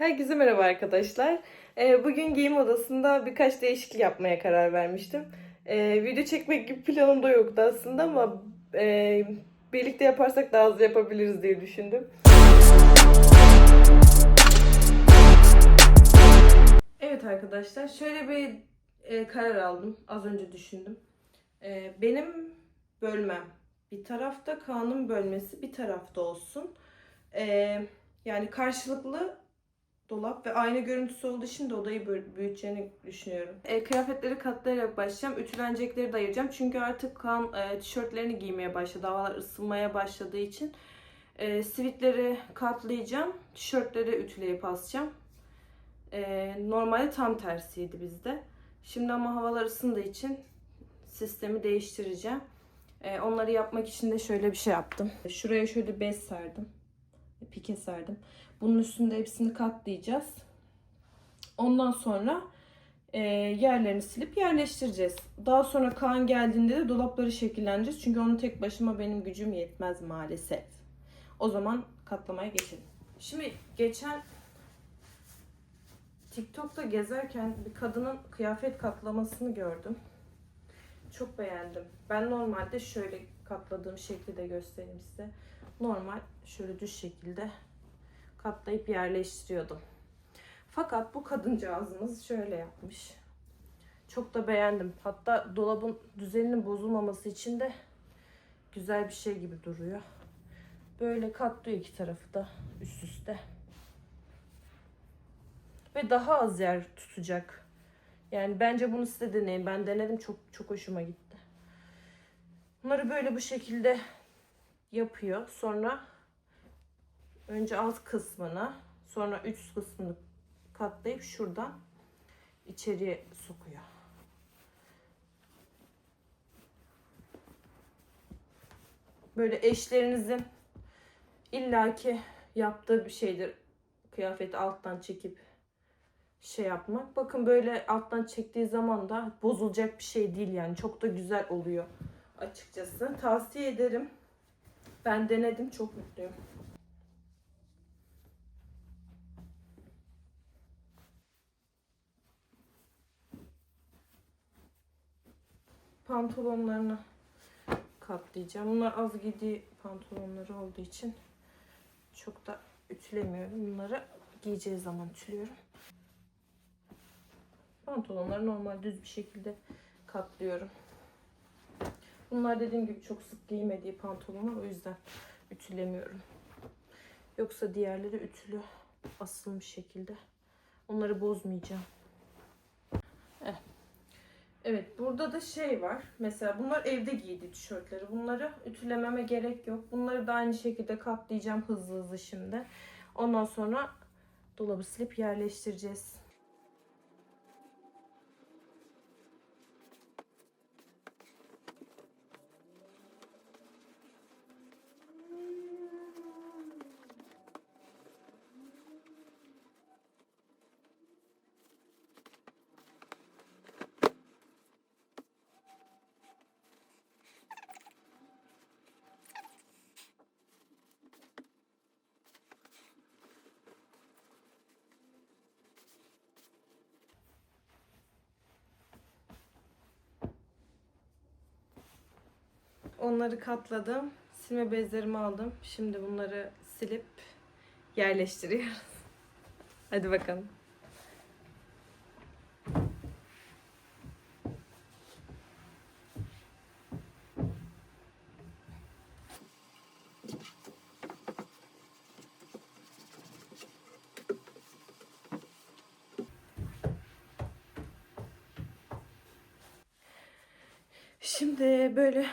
Herkese merhaba arkadaşlar. Ee, Bugün giyim odasında birkaç değişiklik yapmaya karar vermiştim. Ee, Video çekmek gibi planım da yoktu aslında ama e, birlikte yaparsak daha hızlı yapabiliriz diye düşündüm. Evet arkadaşlar şöyle bir e, karar aldım. Az önce düşündüm. E, benim bölmem bir tarafta, Kaan'ın bölmesi bir tarafta olsun. Yani karşılıklı dolap ve aynı görüntüsü olduğu için de odayı büyüteceğini düşünüyorum. E, kıyafetleri katlayarak başlayacağım. Ütülenecekleri de ayıracağım. Çünkü artık Kaan e, tişörtlerini giymeye başladı. Havalar ısınmaya başladığı için. E, sivitleri katlayacağım. Tişörtleri ütüleyip asacağım. E, normalde tam tersiydi bizde. Şimdi ama havalar ısındığı için sistemi değiştireceğim. E, onları yapmak için de şöyle bir şey yaptım. Şuraya şöyle bez serdim. Pike serdim. Bunun üstünde hepsini katlayacağız. Ondan sonra e, yerlerini silip yerleştireceğiz. Daha sonra Kaan geldiğinde de dolapları şekillendireceğiz. Çünkü onu tek başıma benim gücüm yetmez maalesef. O zaman katlamaya geçelim. Şimdi geçen TikTok'ta gezerken bir kadının kıyafet katlamasını gördüm. Çok beğendim. Ben normalde şöyle katladığım şekli de göstereyim size. Normal şöyle düz şekilde katlayıp yerleştiriyordum. Fakat bu kadıncağızımız şöyle yapmış. Çok da beğendim. Hatta dolabın düzeninin bozulmaması için de güzel bir şey gibi duruyor. Böyle katlıyor iki tarafı da üst üste. Ve daha az yer tutacak. Yani bence bunu size deneyin. Ben denedim çok çok hoşuma gitti. Bunları böyle bu şekilde yapıyor. Sonra önce alt kısmını sonra üst kısmını katlayıp şuradan içeriye sokuyor. Böyle eşlerinizin illaki yaptığı bir şeydir. Kıyafeti alttan çekip şey yapmak. Bakın böyle alttan çektiği zaman da bozulacak bir şey değil yani. Çok da güzel oluyor açıkçası. Tavsiye ederim. Ben denedim. Çok mutluyum. Pantolonlarını katlayacağım. Bunlar az giydiği pantolonları olduğu için çok da ütülemiyorum. Bunları giyeceği zaman ütülüyorum. Pantolonları normal düz bir şekilde katlıyorum. Bunlar dediğim gibi çok sık giymediği pantolonlar o yüzden ütülemiyorum. Yoksa diğerleri ütülü asılmış şekilde. Onları bozmayacağım. Eh. Evet burada da şey var. Mesela bunlar evde giydi tişörtleri. Bunları ütülememe gerek yok. Bunları da aynı şekilde katlayacağım hızlı hızlı şimdi. Ondan sonra dolabı silip yerleştireceğiz. Onları katladım. Silme bezlerimi aldım. Şimdi bunları silip yerleştiriyoruz. Hadi bakalım. Şimdi böyle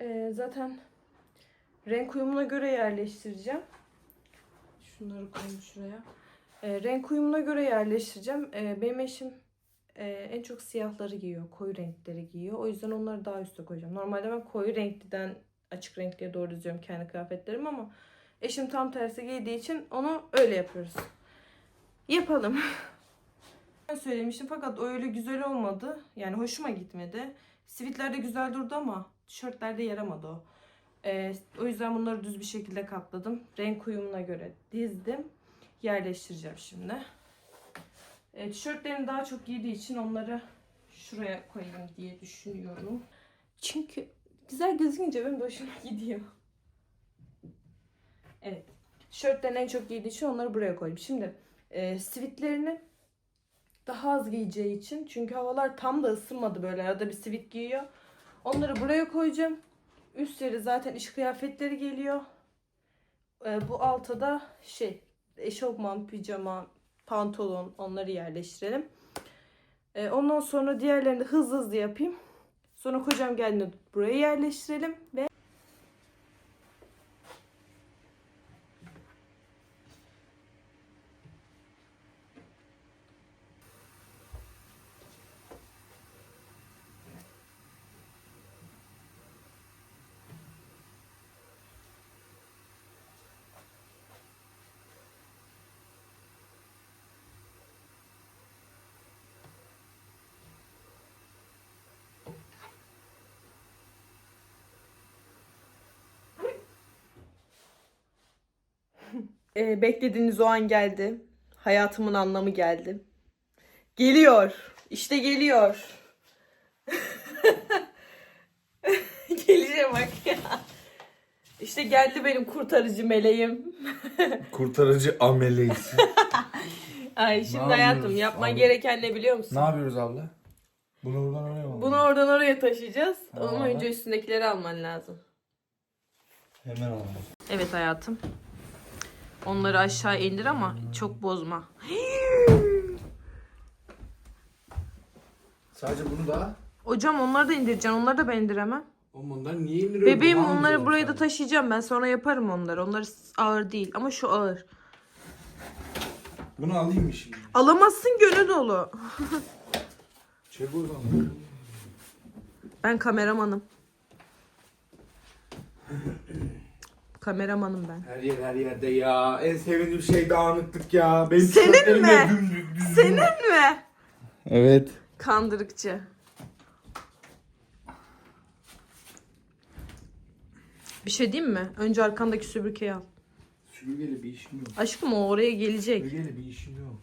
e, zaten renk uyumuna göre yerleştireceğim. Şunları koyayım şuraya. E, renk uyumuna göre yerleştireceğim. E, benim eşim e, en çok siyahları giyiyor. Koyu renkleri giyiyor. O yüzden onları daha üste koyacağım. Normalde ben koyu renkliden açık renkliye doğru diziyorum kendi kıyafetlerimi ama eşim tam tersi giydiği için onu öyle yapıyoruz. Yapalım. Ben söylemiştim fakat o öyle güzel olmadı. Yani hoşuma gitmedi. Sivitler de güzel durdu ama tişörtlerde yaramadı o. Ee, o yüzden bunları düz bir şekilde katladım. Renk uyumuna göre dizdim. yerleştireceğim şimdi. E, tişörtlerini daha çok giydiği için onları şuraya koyayım diye düşünüyorum. Çünkü güzel gözükünce benim de hoşuma gidiyor. Evet. Tişörtlerini en çok giydiği için onları buraya koyayım. Şimdi e, sivitlerini daha az giyeceği için çünkü havalar tam da ısınmadı böyle arada bir sivit giyiyor. Onları buraya koyacağım. Üstleri zaten iş kıyafetleri geliyor. E, bu alta da şey eşofman, pijama, pantolon onları yerleştirelim. E, ondan sonra diğerlerini hızlı hızlı yapayım. Sonra kocam geldiğinde buraya yerleştirelim ve e, beklediğiniz o an geldi. Hayatımın anlamı geldi. Geliyor. İşte geliyor. Gelişe bak ya. İşte geldi benim kurtarıcı meleğim. Kurtarıcı ameleysi. Ay şimdi Ne hayatım yapıyoruz yapman gereken ne biliyor musun? ne yapıyoruz abla? Bunu buradan oraya mı? Bunu oradan oraya taşıyacağız. Ama önce üstündekileri alman lazım. Hemen alalım. Evet hayatım. Onları aşağı indir ama çok bozma. Sadece bunu da. Hocam onları da indireceksin. Onları da ben indiremem. Oğlum bunları niye indiriyorsun? Bebeğim Daha onları buraya da taşıyacağım ben. Sonra yaparım onları. Onlar ağır değil ama şu ağır. Bunu alayım mı şimdi? Alamazsın gönü dolu. Çek oradan. Ben kameramanım. Kameramanım ben. Her yer her yerde ya. En sevdiğim şey dağınıklık ya. Benim Senin mi? dümdük, düzgün. Senin mi? Evet. Kandırıkçı. Bir şey diyeyim mi? Önce arkandaki süpürgeyi al. Süpürgeyle bir işim yok. Aşkım o oraya gelecek. Süpürgeyle bir işim yok.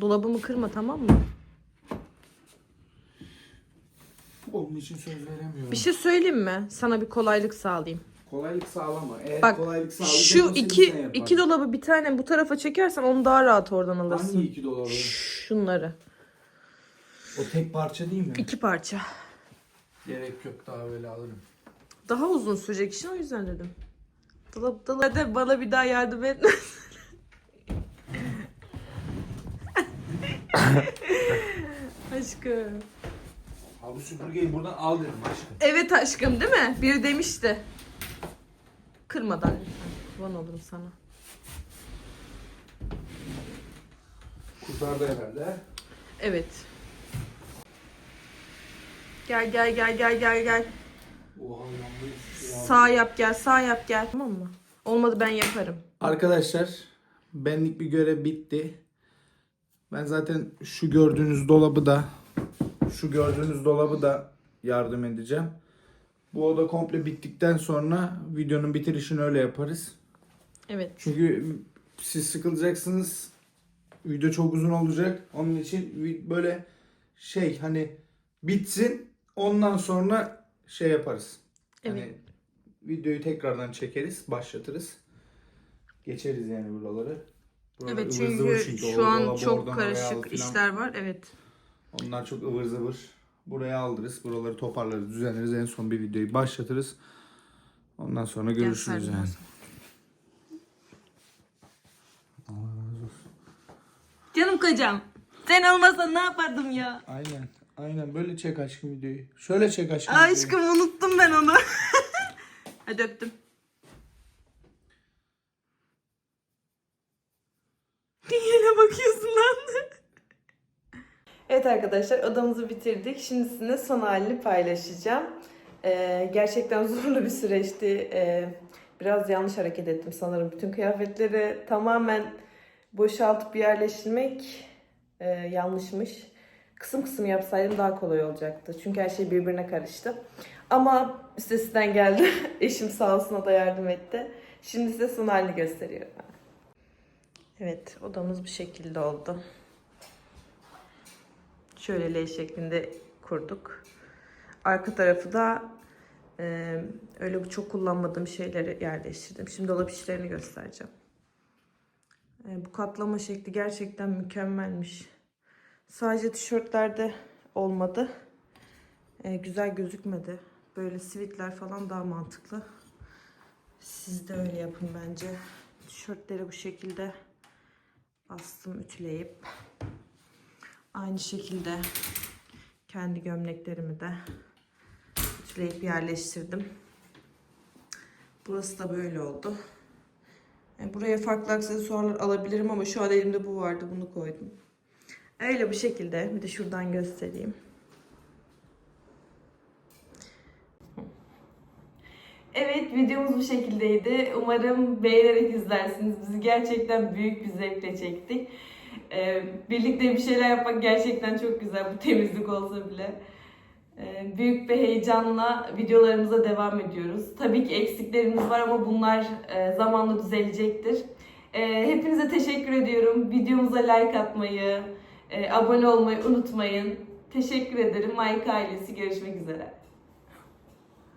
Dolabımı kırma tamam mı? Onun için söz veremiyorum. Bir şey söyleyeyim mi? Sana bir kolaylık sağlayayım. Kolaylık sağlama. Eğer Bak, kolaylık Şu sağlayacaksan iki iki dolabı bir tane bu tarafa çekersen onu daha rahat oradan alırsın. Hangi iki doları? Şunları. O tek parça değil mi? İki parça. Gerek yok daha böyle alırım. Daha uzun sürecek işin o yüzden dedim. Dolap dolap de bana bir daha yardım etme. Aşkım. Abi süpürgeyi buradan al dedim aşkım. Evet aşkım değil mi? Biri demişti. Kırmadan lütfen. Kurban olurum sana. Kurtardı herhalde. Evet. Gel gel gel gel gel gel. Oha yanlış ya. Sağ yap gel sağ yap gel. Tamam mı? Olmadı ben yaparım. Arkadaşlar benlik bir görev bitti. Ben zaten şu gördüğünüz dolabı da şu gördüğünüz dolabı da yardım edeceğim. Bu oda komple bittikten sonra videonun bitirişini öyle yaparız. Evet. Çünkü siz sıkılacaksınız. Video çok uzun olacak. Onun için böyle şey hani bitsin ondan sonra şey yaparız. Hani Evet. videoyu tekrardan çekeriz, başlatırız. Geçeriz yani buraları. Buralar Evet çünkü şu an çok karışık işler var. Evet. Onlar çok ıvır zıvır. Buraya aldırız. Buraları toparlarız, düzenleriz. En son bir videoyu başlatırız. Ondan sonra görüşürüz yani. Canım kocam. Sen olmasan ne yapardım ya? Aynen. Aynen böyle çek aşkım videoyu. Şöyle çek aşkım videoyu. Aşkım unuttum ben onu. Hadi öptüm. Evet arkadaşlar odamızı bitirdik. Şimdi sizinle son halini paylaşacağım. Ee, gerçekten zorlu bir süreçti. Ee, biraz yanlış hareket ettim sanırım. Bütün kıyafetleri tamamen boşaltıp yerleştirmek e, yanlışmış. Kısım kısım yapsaydım daha kolay olacaktı. Çünkü her şey birbirine karıştı. Ama üstesinden geldi. Eşim sağ olsun o da yardım etti. Şimdi size son halini gösteriyorum. Evet odamız bu şekilde oldu. Şöyle L şeklinde kurduk. Arka tarafı da e, öyle çok kullanmadığım şeyleri yerleştirdim. Şimdi dolap işlerini göstereceğim. E, bu katlama şekli gerçekten mükemmelmiş. Sadece tişörtlerde olmadı. E, güzel gözükmedi. Böyle sivitler falan daha mantıklı. Siz de öyle yapın bence. Tişörtleri bu şekilde astım ütüleyip aynı şekilde kendi gömleklerimi de ütüleyip yerleştirdim. Burası da böyle oldu. Yani buraya farklı aksesuarlar alabilirim ama şu an elimde bu vardı bunu koydum. Öyle bu şekilde. Bir de şuradan göstereyim. Evet videomuz bu şekildeydi. Umarım beğenerek izlersiniz. Bizi gerçekten büyük bir zevkle çektik. Ee, birlikte bir şeyler yapmak gerçekten çok güzel. Bu temizlik olsa bile. Ee, büyük bir heyecanla videolarımıza devam ediyoruz. Tabii ki eksiklerimiz var ama bunlar e, zamanla düzelecektir. Ee, hepinize teşekkür ediyorum. Videomuza like atmayı, e, abone olmayı unutmayın. Teşekkür ederim. Mike ailesi görüşmek üzere.